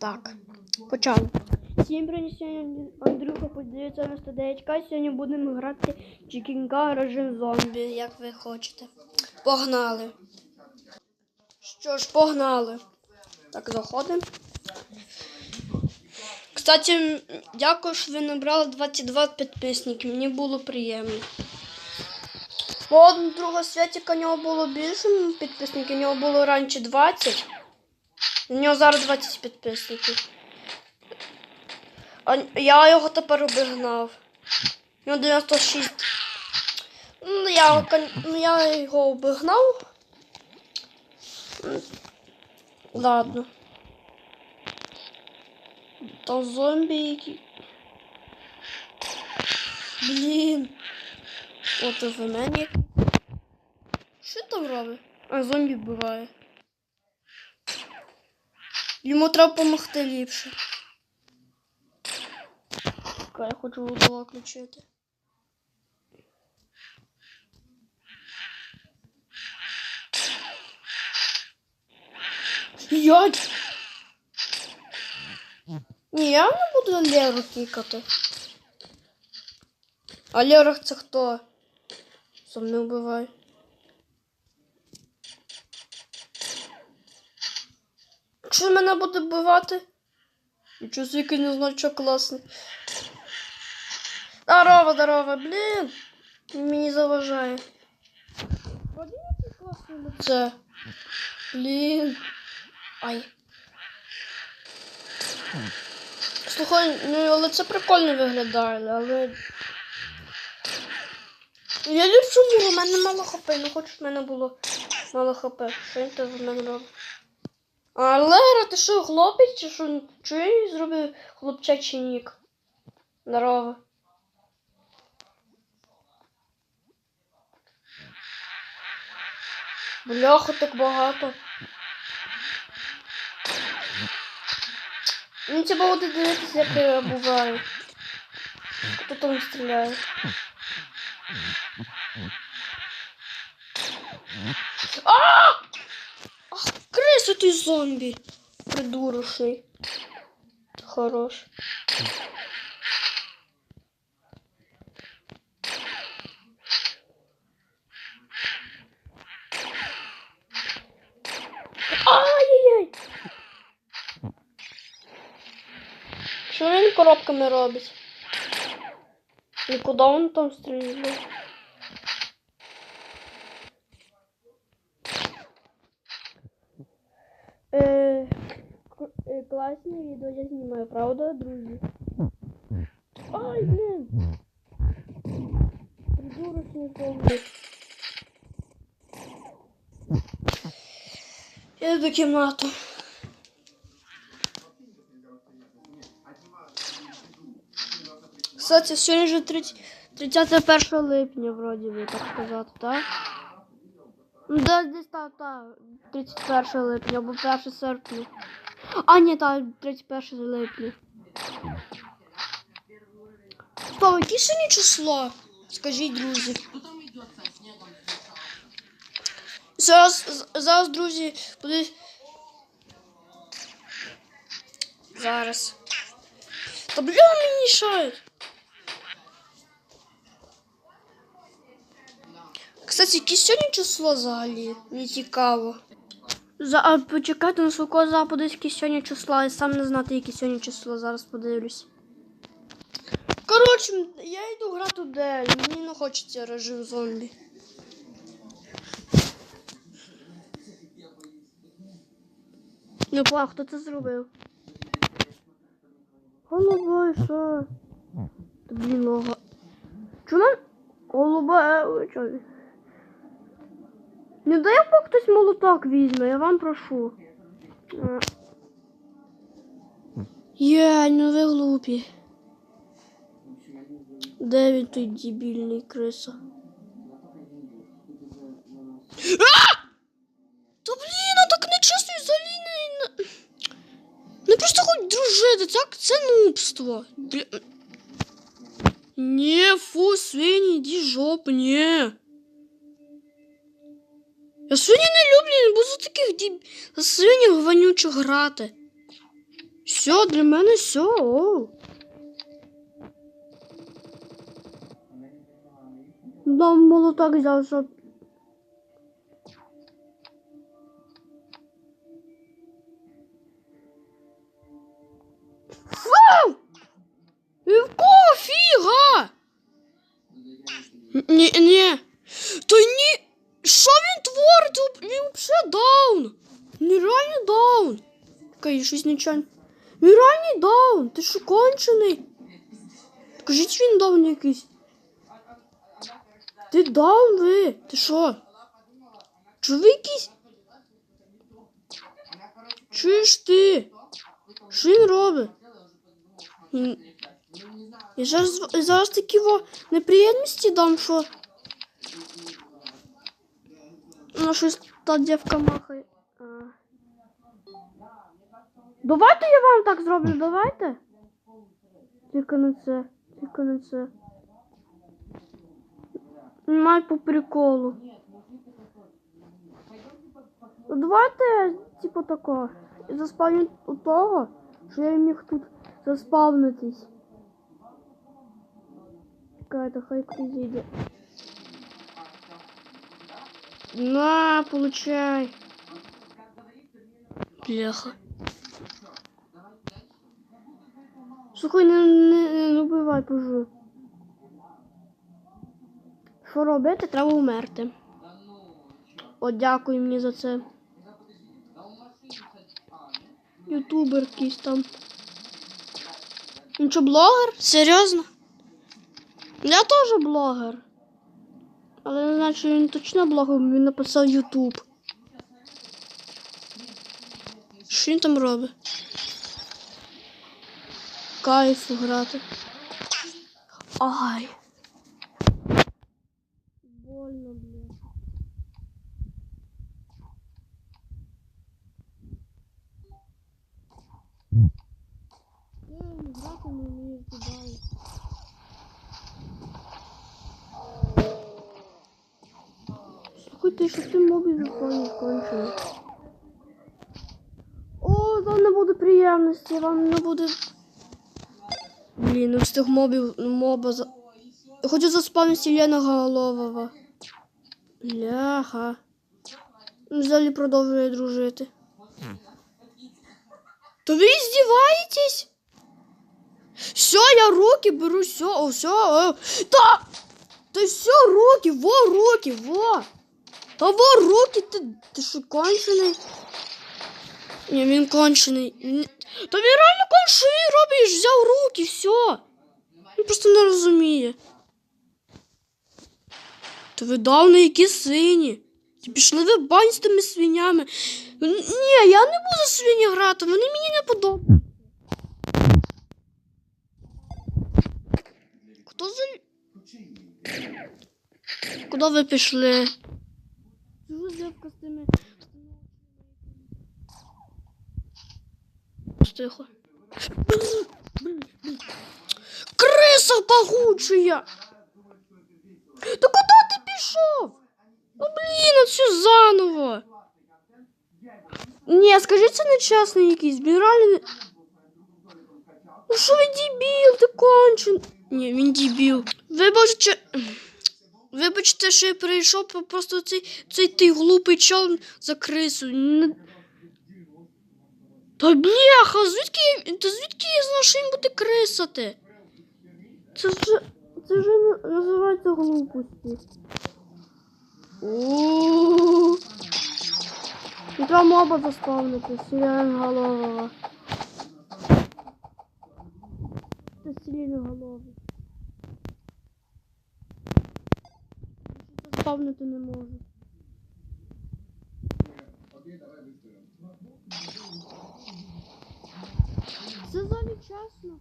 Так, почали. Всім привіт, сьогодні Андрюха подивиться на 109к. Сьогодні будемо грати Чікінга режим зомбі, як ви хочете. Погнали. Що ж, погнали. Так, заходимо. Кстати, дякую, що ви набрали 22 підписники. Мені було приємно. Бо одного другого святика у нього було більше підписників, у нього було раніше 20. У нього зараз 20 підписників. А я його тепер обігнав. У нього 96. Ну, я, ну, я його обігнав. Ладно. Та зомбі які. Блін. От і в мене. Що там робить? А зомбі вбиває. Йому треба допомогти ліпше. Чекай, я хочу вугол включити. Йой! Ні, я не буду Леру кікати. А Лера це хто? Сам не вбивай. Що мене буде вбивати? Нічого звідки не знаю, що класний. Здорово, здорово, блін. Мені заважає. Яке класне лице. Блін. Ай. Слухай, ну лице прикольно виглядає, але. Я ліпшу муру, у мене мало хп, ну хоч в мене було мало хп. Що він там в мене робить? А Лера, ти що, хлопець чи що? Чого я їй зробив хлопчачий нік? Здорово. Бляха, так багато. Мені треба буде дивитися, як я буваю. Хто там стріляє? А! Ти зомбі. Придурочний. Хорош. Ай-яй-яй! Що він коробками робить? І куди він там стріляє? Е, к- е, класні відео я знімаю, правда, друзі? Ай, блін! Придурочний зомбі. Я до кімнату. Кстати, сьогодні вже 30 31 липня, вроді би, так сказати, так? Ну, десь так, так. 31 липня або 1 серпня. А, ні, так, 31 липня. Стоп, яке сьогодні число? Скажіть, друзі. Зараз, зараз, друзі, будуть... Зараз. Та бля, мені мішають. Кстати, яке сьогодні число взагалі? Мені цікаво. За, а почекайте, на свого западу яке сьогодні число, я сам не знати, яке сьогодні число, зараз подивлюсь. Коротше, я йду грати Дель, мені не хочеться режим зомбі. Ну, план, хто це зробив? Голубой, що? Блін, нога. Чому? Голуба, е, чо? Не дай бог хтось молоток візьме, я вам прошу. Е. Є, ну ви глупі. Де він той дебільний криса? А! Та блін, а так не чесно взагалі не... Не просто хоч дружити, так це нубство. Бля... Ні, фу, свині, йди жопу, ні. Я свині не люблю, не буду таких діб... за свинів вонючих грати. Все, для мене все. О. Да, молоток взяв, щоб. Щось нічого. Він реальний даун. Ти що кончений? Кажіть, він даун якийсь. Ти даун ви? Ти що? Чи ви якийсь? Чуєш ти? Що він робить? Я зараз, зараз такі во неприємності дам, що. Ну, щось та дівка махає. А. Давайте я вам так зроблю, давайте. Тільки не це, тільки не це. Май по приколу. Ну, Давайте, типу, тако. Заспавню у того, що я міг тут заспавнитись. Чекайте, хай хтось зійде. На, получай. Бляха. Слухай, не, не, не вбивай, пожу. Що робити? Треба вмерти. О, дякую мені за це. Ютубер якийсь там. Він що, блогер? Серйозно? Я теж блогер. Але не знаю, чи він точно блогер, він написав Ютуб. Що він там робить? Кайф грати. Ай. Больно, блін. Я грати не вмію кидаю. Що ти мобі законі кончений. О, вам не буде приємності, вам не буде. Блін, ну тих мобів моба за. Я хочу заспавнити Єна Головова. Бляха. Взагалі продовжує дружити. То ви здіваєтесь? Все, я руки беру, все, все. Та! Та все, руки, во, руки, во. Та во, руки, ти, ти що, кончений? Ні, він кончений. Ні. Та він реально кончений робиш, взяв руки, все. Він просто не розуміє. Та ви давно які сині. Ті Пішли ви бань з тими свинями. Ні, я не буду свині грати, вони мені не подобаються. Хто за. Куди ви пішли? Чого з тими. Тихо. Криса погучая! Та куди ти пішов? Ну блін, все заново. Ні, скажи, це нечесний якийсь, він. Ну що ви дебіл, ти кончен. Ні, він дебіл. Вибачте, вибачте, що я прийшов, просто цей, цей ти глупий чол за крису. Та бляха, звідки, та звідки я знав, що він буде крисати? Це вже, це вже називається глупості. О. І треба моба заспавнити, сиреноголового. Це сиреноголовий. Заспавнити не можу. Це взагалі чесно.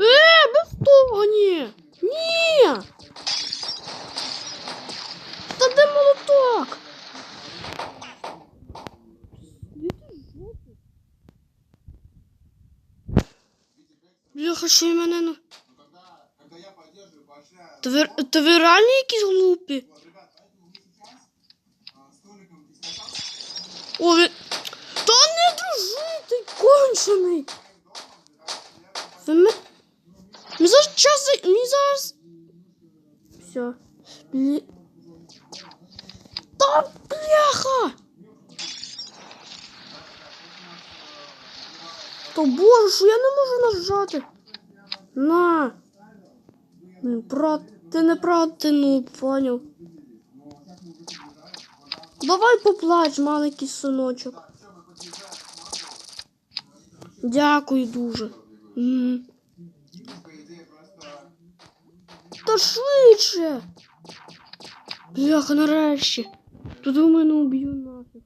Е, без того ні. Ні. Та де молоток? Бляха, що мене ну. Та ви, та ви реально якісь глупі? О, ви... Та не дружу! бешений. Ви ми... Ми зараз час... Мені зараз... Все. Блі... Та бляха! То боже, що я не можу нажати. На. Ну, брат, ти не проти, ну, поняв. Давай поплач, маленький синочок. Дякую дуже. Та швидше. Бляха, нарешті. Тут у мене уб'ю нафіг.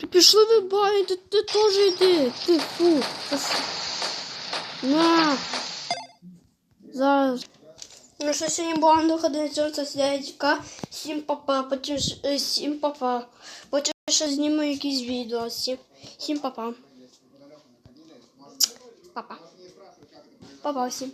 Ти пішли ви бай, ти, ти теж йди. Ти фу. На. Зараз. Ну що сьогодні була доходити сонця дядька. Всім папа, потім ж- е, всім папа. Потім ще зніму якісь відео. Всім, всім папа. Папа. Папа всім.